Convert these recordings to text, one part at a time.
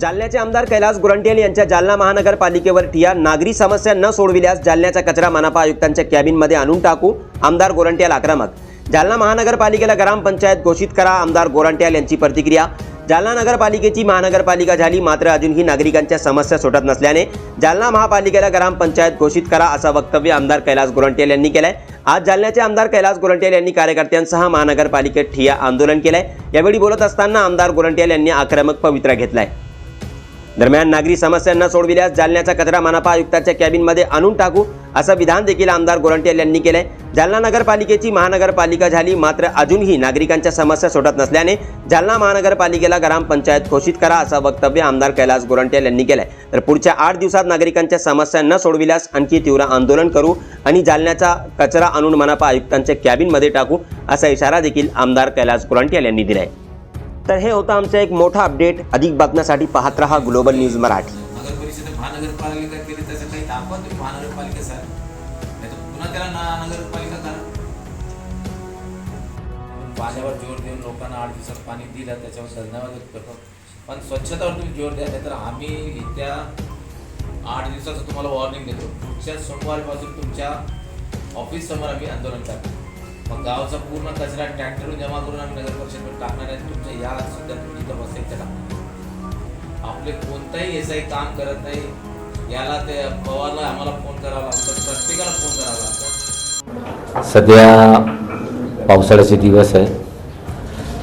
जालन्याचे आमदार कैलास गुरंटियाल यांच्या जालना महानगरपालिकेवर ठिया नागरी समस्या न सोडविल्यास जालन्याचा कचरा मनपा आयुक्तांच्या कॅबिनमध्ये आणून टाकू आमदार गोरंट्याल आक्रमक. जालना महानगरपालिकेला ग्रामपंचायत घोषित करा आमदार गोरंट्याल यांची प्रतिक्रिया. जालना नगरपालिकेची महानगरपालिका झाली मात्र अजूनही नागरिकांच्या समस्या सुटत नसल्याने जालना महापालिकेला ग्रामपंचायत घोषित करा असं वक्तव्य आमदार कैलास गोरंट्याल यांनी केलंय. आज जालन्याचे आमदार कैलास गोरंट्याल यांनी कार्यकर्त्यांसह महानगरपालिकेत ठिया आंदोलन केलंय. यावेळी बोलत असताना आमदार गोरंट्याल यांनी आक्रमक पवित्रा घेतलाय. दरम्यान नागरी समस्यांना सोडविल्यास जालन्याचा कचरा मनपा आयुक्ताच्या कॅबिनमध्ये आणून टाकू असं विधान देखील आमदार गोरंट्याल यांनी केलंय. जालना नगरपालिकेची महानगरपालिका झाली मात्र अजूनही नागरिकांच्या समस्या सोडत नसल्याने जालना महानगरपालिकेला ग्रामपंचायत घोषित करा असं वक्तव्य आमदार कैलास गोरंट्याल यांनी केलंय. तर पुढच्या आठ दिवसात नागरिकांच्या समस्या न सोडविल्यास आणखी तीव्र आंदोलन करू आणि जालन्याचा कचरा आणून मनपा आयुक्तांच्या कॅबिनमध्ये टाकू असा इशारा देखील आमदार कैलास गोरंट्याल यांनी दिलाय. तर हे होतं आमचं एक मोठा अपडेट अधिक बातम्यासाठी पाहत रहा ग्लोबल न्यूज मराठी. नगर परिषद महानगरपालिका केली त्याचं काही दाखवा तुम्ही महानगरपालिका सर. नाही तर पुन्हा त्याला ना नगरपालिका करा. पाण्यावर जोर देऊन लोकांना आठ दिवसात पाणी दिलं त्याच्यावर धन्यवाद करतो. पण स्वच्छतावर तुम्ही जोर द्या नाहीतर आम्ही येत्या आठ दिवसाचं तुम्हाला वॉर्निंग देतो. पुढच्या सोमवारपासून तुमच्या ऑफिस समोर आम्ही आंदोलन करतो. मग गावचा पूर्ण कचरा ट्रॅक्टरवर जमा करून आम्ही नगर परिषदेवर टाकणार आहे. तुमच्या या सुद्धा तुम्ही इथं बसायचं टाकणार आपले कोणताही एस आय काम करत नाही. याला ते पवारला आम्हाला फोन करावा लागतो. प्रत्येकाला फोन करावा लागतो. सध्या पावसाळ्याचे दिवस आहे.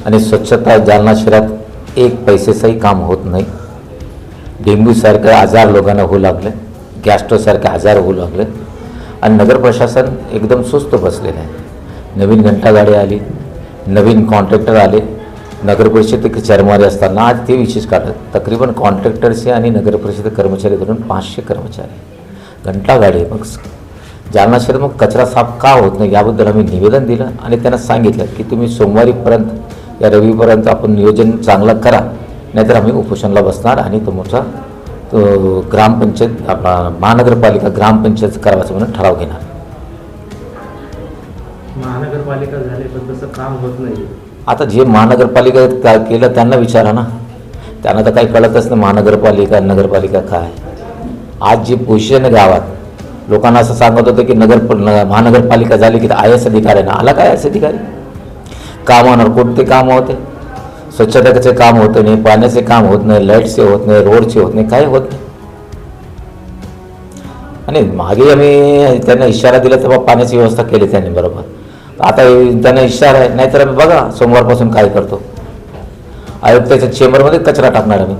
आणि स्वच्छता जालना शहरात एक पैसेचंही काम होत नाही. डेंग्यूसारखे आजार लोकांना होऊ लागले. गॅस्ट्रोसारखे आजार होऊ लागले. आणि नगर प्रशासन एकदम सुस्त बसलेलं आहे. नवीन घंटागाडी आली नवीन कॉन्ट्रॅक्टर आले नगरपरिषद कर्मचारी असताना आज ते विशेष काढत तकरीबन कॉन्ट्रॅक्टर्सचे आणि नगरपरिषद कर्मचारी धरून पाचशे कर्मचारी घंटागाडी आहे. मग जालना शहरात मग कचरा साफ का होत नाही याबद्दल आम्ही निवेदन दिलं आणि त्यांना सांगितलं की तुम्ही सोमवारीपर्यंत या रविपर्यंत आपण नियोजन चांगलं करा नाहीतर आम्ही उपोषणला बसणार आणि तुमचा तो ग्रामपंचायत आपला महानगरपालिका ग्रामपंचायत करावाचं म्हणून ठराव घेणार महानगरपालिका झाले पण तसं काम होत नाही. आता जे महानगरपालिका का केलं त्यांना विचारा ना. त्यांना तर काही कळतच नाही महानगरपालिका नगरपालिका काय. आज जी पोझिशन आहे गावात लोकांना असं सांगत होतं की नगर महानगरपालिका झाली की आय एस अधिकारी ना. आला काय एस अधिकारी? काम होणार कोणते काम होते? स्वच्छतेचे काम होत नाही पाण्याचे काम होत नाही लाईटचे होत नाही रोडचे होत नाही काही होत नाही. आणि मागे आम्ही त्यांना इशारा दिला तेव्हा पाण्याची व्यवस्था केली त्यांनी बरोबर. आता त्यांना इशारा आहे नाहीतर आम्ही बघा सोमवारपासून काय करतो. आयुक्ताच्या चेंबरमध्ये कचरा टाकणार आम्ही.